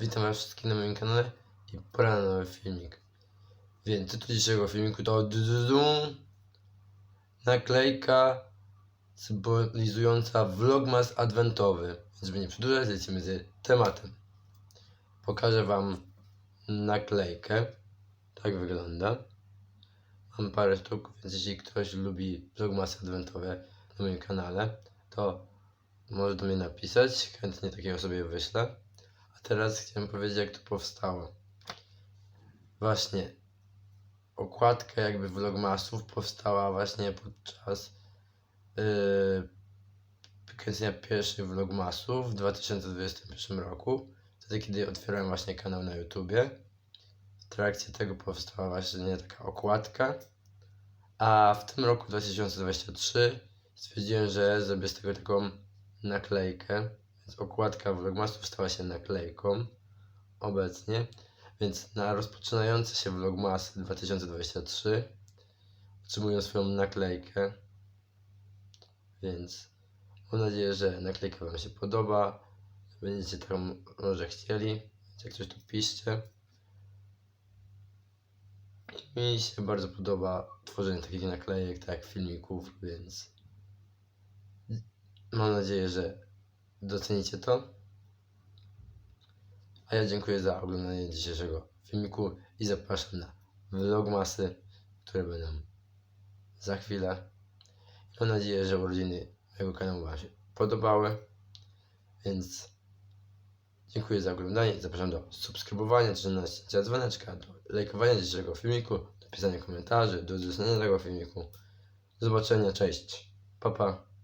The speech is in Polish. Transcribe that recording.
Witam was wszystkich na moim kanale i pora na nowy filmik. Więc tytuł dzisiejszego filmiku to du- du- du. naklejka symbolizująca vlogmas adwentowy. Więc żeby nie przedłużać, lecimy z tematem. Pokażę wam naklejkę. Tak wygląda. Mam parę sztuk, więc jeśli ktoś lubi vlogmasy adwentowe na moim kanale, to może do mnie napisać. Chętnie takiego sobie wyślę. Teraz chciałem powiedzieć, jak to powstało. Właśnie okładka jakby vlogmasów powstała właśnie podczas yy, kręcenia pierwszych vlogmasów w 2021 roku. Wtedy, kiedy otwierałem właśnie kanał na YouTubie. W trakcie tego powstała właśnie taka okładka. A w tym roku 2023 stwierdziłem, że zrobię z tego taką naklejkę. Więc okładka vlogmasów stała się naklejką obecnie. Więc na rozpoczynające się vlogmasy 2023 otrzymują swoją naklejkę. Więc mam nadzieję, że naklejka Wam się podoba. Będziecie tam może chcieli. Jak coś tu piszcie. Mi się bardzo podoba tworzenie takich naklejek, tak jak filmików, więc mam nadzieję, że docenicie to. A ja dziękuję za oglądanie dzisiejszego filmiku i zapraszam na vlogmasy, które będą za chwilę. Mam nadzieję, że urodziny mojego kanału Wam się podobały, więc dziękuję za oglądanie. Zapraszam do subskrybowania, czy naciśnięcia dzwoneczka, do lajkowania dzisiejszego filmiku, do pisania komentarzy, do udostępnienia tego filmiku. Do zobaczenia, cześć, pa pa.